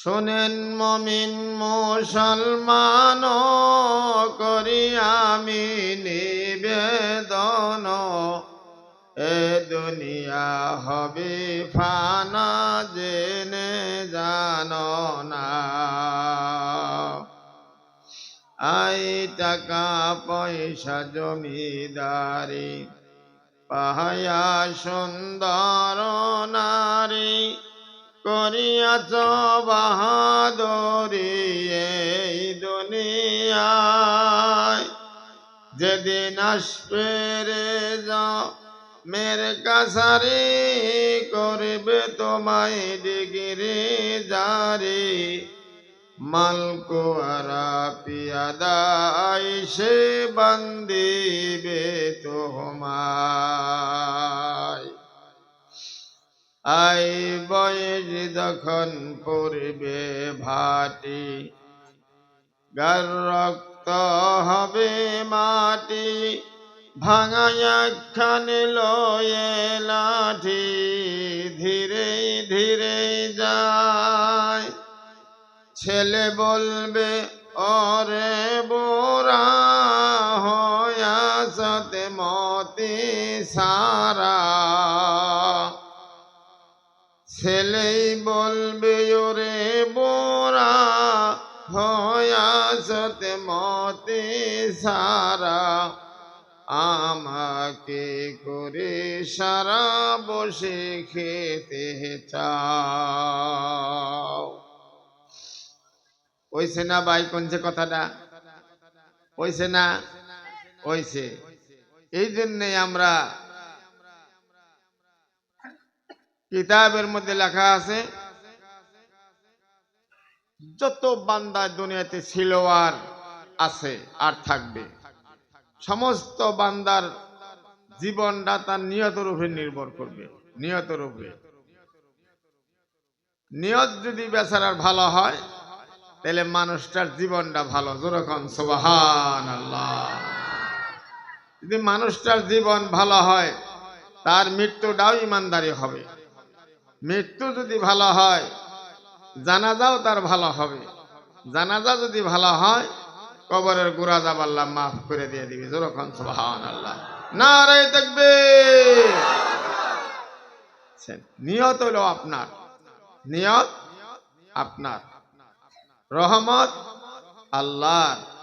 শোনেন মমিন মুসলমান করি আমি নিবেদন। এ দুনিয়া হবে ফানা, জেনে জানো আই টাকা পয়সা জমিদারি, পাহায়া সুন্দর নারী করিয়াছ বাহাদুরি এই দুনিয়ায়। যেদিন আসবে রে মের কাছারি, করবে তোমায় ডিগিরি জারি। মালকোয়ারা পিয়াদাই সে বন্দিবে তোমায়। আই বয়স যখন পড়বে ভাটি, গার রক্ত হবে মাটি ভাঙায়াখানে লয়ে লাঠি, ধীরে ধীরে যায়। ছেলে বলবে অরে বোরা, হয়া সতে মতি সারা। ছেলেই বলবে, ওরে বোরা সতে মতি সারা। আমাকে করে সারা বসে খেতে চাও। ওইছে না ভাই কোনছে কথাটা? ওইছে না? ওইছে এই জন্যে আমরা কিতাবের মধ্যে লেখা আছে, যত বান্দা দুনিয়াতে ছিল আর আছে, আর থাকবে। সমস্ত বান্দার জীবনটা তার নিয়তের উপরে নির্ভর করবে নিয়তের উপরে নিয়ত যদি বেচারার ভালো হয়, তাহলে মানুষটার জীবনটা ভালো। যেরকম সোবাহান আল্লাহ যদি মানুষটার জীবন ভালো হয়, তার মৃত্যুটাও ইমানদারি হবে। মৃত্যু যদি ভালো হয়, জানাজাও তার ভালো হবে। জানাজা যদি ভালো হয়, কবরের গুড়া যাবাল্লাহ মাফ করে দিয়ে দিবি। সোবাহান আল্লাহ না দেখবে নিয়ত হলো আপনার। নিয়ত আপনার। রহমত আল্লাহর।